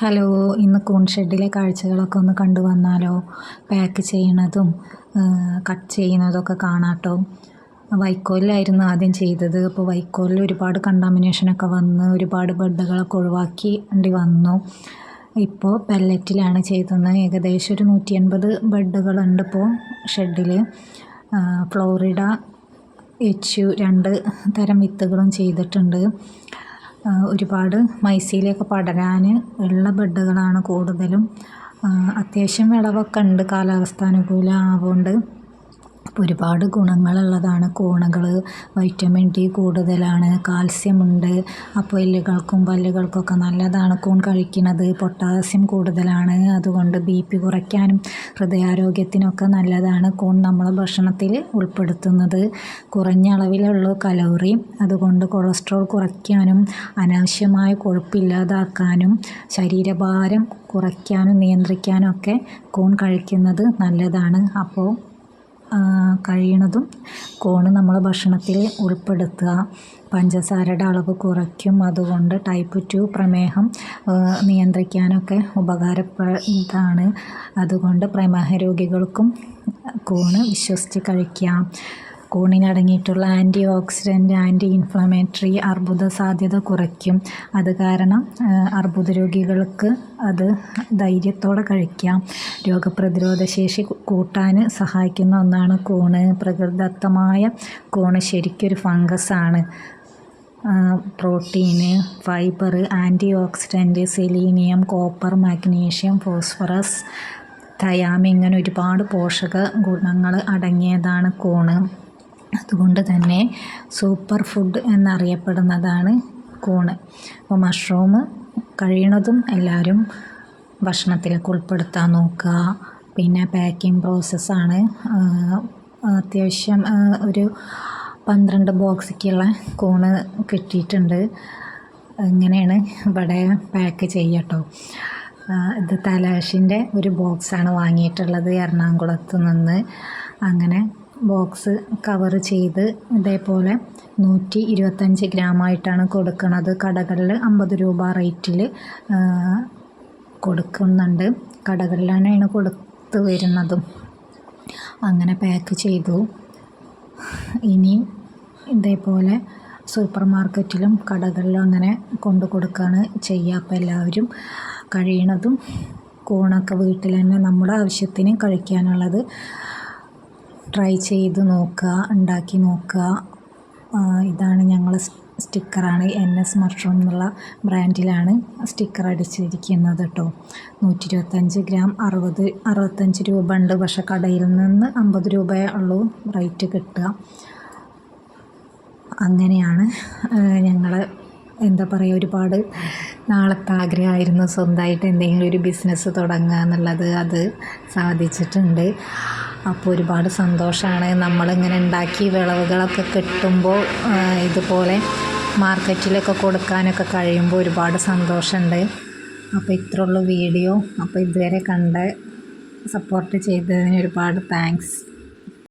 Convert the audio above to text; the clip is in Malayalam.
ഹലോ ഇന്ന് കൂൺ ഷെഡിലെ കാഴ്ചകളൊക്കെ ഒന്ന് കണ്ടു വന്നാലോ? പാക്ക് ചെയ്യണതും കട്ട് ചെയ്യുന്നതൊക്കെ കാണാട്ടോ. വൈക്കോലിലായിരുന്നു ആദ്യം ചെയ്തത്. അപ്പോൾ വൈക്കോലിൽ ഒരുപാട് കണ്ടാമിനേഷനൊക്കെ വന്ന് ഒരുപാട് ബെഡുകളൊക്കെ ഒഴിവാക്കി വേണ്ടി വന്നു. ഇപ്പോൾ പെല്ലറ്റിലാണ് ചെയ്തത്. ഏകദേശം ഒരു നൂറ്റി എൺപത് ബെഡുകളുണ്ട് ഇപ്പോൾ ഷെഡിൽ ഫ്ലോറിഡ എച്ച് രണ്ട് തരം വിത്തുകളും ചെയ്തിട്ടുണ്ട്. ഒരുപാട് മൈസയിലേക്ക് പടരാൻ ഉള്ള ബെഡുകളാണ് കൂടുതലും. അത്യാവശ്യം വിളവൊക്കെ ഉണ്ട്. കാലാവസ്ഥ അനുകൂലം ആവുകൊണ്ട് ഒരുപാട് ഗുണങ്ങളുള്ളതാണ്. കോണകൾ വൈറ്റമിൻ ഡി കൂടുതലാണ് കാൽസ്യമുണ്ട്. അപ്പോൾ എല്ലുകൾക്കും പല്ലുകൾക്കൊക്കെ നല്ലതാണ് കോൺ കഴിക്കുന്നത്. പൊട്ടാസ്യം കൂടുതലാണ് അതുകൊണ്ട് ബി പി കുറയ്ക്കാനും ഹൃദയാരോഗ്യത്തിനൊക്കെ നല്ലതാണ് കോൺ നമ്മളെ ഭക്ഷണത്തിൽ ഉൾപ്പെടുത്തുന്നത്. കുറഞ്ഞ അളവിലുള്ള കലോറി അതുകൊണ്ട് കൊളസ്ട്രോൾ കുറയ്ക്കാനും അനാവശ്യമായ കൊഴുപ്പില്ലാതാക്കാനും ശരീരഭാരം കുറയ്ക്കാനും നിയന്ത്രിക്കാനും ഒക്കെ കോൺ കഴിക്കുന്നത് നല്ലതാണ്. അപ്പോൾ കഴിയണതും കോൺ നമ്മൾ ഭക്ഷണത്തിൽ ഉൾപ്പെടുത്തുക. പഞ്ചസാരയുടെ അളവ് കുറയ്ക്കും. അതുകൊണ്ട് ടൈപ്പ് ടു പ്രമേഹം നിയന്ത്രിക്കാനൊക്കെ ഉപകാരപ്രദമാണ്. അതുകൊണ്ട് പ്രമേഹ രോഗികൾക്കും കൂണ് വിശ്വസിച്ച് കഴിക്കാം. കൂണിനടങ്ങിയിട്ടുള്ള ആന്റി ഓക്സിഡന്റ് ആന്റി ഇൻഫ്ലമേറ്ററി അർബുദ സാധ്യത കുറയ്ക്കും. അത് കാരണം അർബുദ രോഗികൾക്ക് അത് ധൈര്യത്തോടെ കഴിക്കാം. രോഗപ്രതിരോധ ശേഷി കൂട്ടാൻ സഹായിക്കുന്ന ഒന്നാണ് കൂണ്. പ്രകൃതിദത്തമായ കൂണ് ശരിക്കൊരു ഫംഗസാണ്. Protein fibre antioxidant selenium copper magnesium phosphorus thiamine ഇങ്ങനെ ഒരുപാട് പോഷക ഗുണങ്ങൾ അടങ്ങിയതാണ് കൂണ്. അതുകൊണ്ട് തന്നെ സൂപ്പർ ഫുഡ് എന്നറിയപ്പെടുന്നതാണ് കൂണ്. അപ്പോൾ മഷ്റൂം കഴിയണതും എല്ലാവരും ഭക്ഷണത്തിലേക്ക് ഉൾപ്പെടുത്താൻ നോക്കുക. പിന്നെ പാക്കിംഗ് പ്രോസസ്സാണ്. അത്യാവശ്യം ഒരു പന്ത്രണ്ട് ബോക്സിക്കുള്ള കൂണ് കിട്ടിയിട്ടുണ്ട്. ഇങ്ങനെയാണ് ഇവിടെ പാക്ക് ചെയ്യട്ടോ ഇത് തലാഷിന്റെ ഒരു ബോക്സാണ് വാങ്ങിയിട്ടുള്ളത് എറണാകുളത്ത് നിന്ന്. അങ്ങനെ ബോക്സ് കവർ ചെയ്ത് ഇതേപോലെ നൂറ്റി ഇരുപത്തഞ്ച് ഗ്രാമായിട്ടാണ് കൊടുക്കുന്നത് കടകളിൽ അമ്പത് രൂപ റേറ്റിൽ കൊടുക്കുന്നുണ്ട്. കടകളിലാണ് കൊടുത്ത് വരുന്നതും. അങ്ങനെ പാക്ക് ചെയ്തു. ഇനി ഇതേപോലെ സൂപ്പർ മാർക്കറ്റിലും കടകളിലും അങ്ങനെ കൊണ്ടു കൊടുക്കുകയാണ് ചെയ്യുക അപ്പോൾ എല്ലാവരും കഴിയണതും കൂണൊക്കെ വീട്ടിൽ തന്നെ നമ്മുടെ ആവശ്യത്തിന് കഴിക്കാനുള്ളത്. ട്രൈ ചെയ്ത് നോക്കുക ഉണ്ടാക്കി നോക്കുക. ഇതാണ് ഞങ്ങൾ സ്റ്റിക്കറാണ് എൻ എസ് മഷ്റൂം എന്നുള്ള ബ്രാൻഡിലാണ് സ്റ്റിക്കർ അടിച്ചിരിക്കുന്നത് കേട്ടോ. നൂറ്റി ഇരുപത്തഞ്ച് ഗ്രാം അറുപത് അറുപത്തഞ്ച് രൂപ ഉണ്ട്. പക്ഷേ കടയിൽ നിന്ന് അമ്പത് രൂപയേ ഉള്ളൂ റേറ്റ് കിട്ടുക. അങ്ങനെയാണ് ഞങ്ങൾ എന്താ പറയുക ഒരുപാട് നാളത്തെ ആഗ്രഹമായിരുന്നു സ്വന്തമായിട്ട് എന്തെങ്കിലും ഒരു ബിസിനസ് തുടങ്ങുക എന്നുള്ളത് അത് സാധിച്ചിട്ടുണ്ട്. അപ്പോൾ ഒരുപാട് സന്തോഷമാണ് നമ്മളിങ്ങനെ ഉണ്ടാക്കി വിളവുകളൊക്കെ കിട്ടുമ്പോൾ ഇതുപോലെ മാർക്കറ്റിലൊക്കെ കൊടുക്കാനൊക്കെ കഴിയുമ്പോൾ ഒരുപാട് സന്തോഷമുണ്ട് അപ്പോൾ ഇത്രയുള്ള വീഡിയോ. അപ്പോൾ ഇതുവരെ കണ്ട് സപ്പോർട്ട് ചെയ്തതിന് ഒരുപാട് താങ്ക്സ്.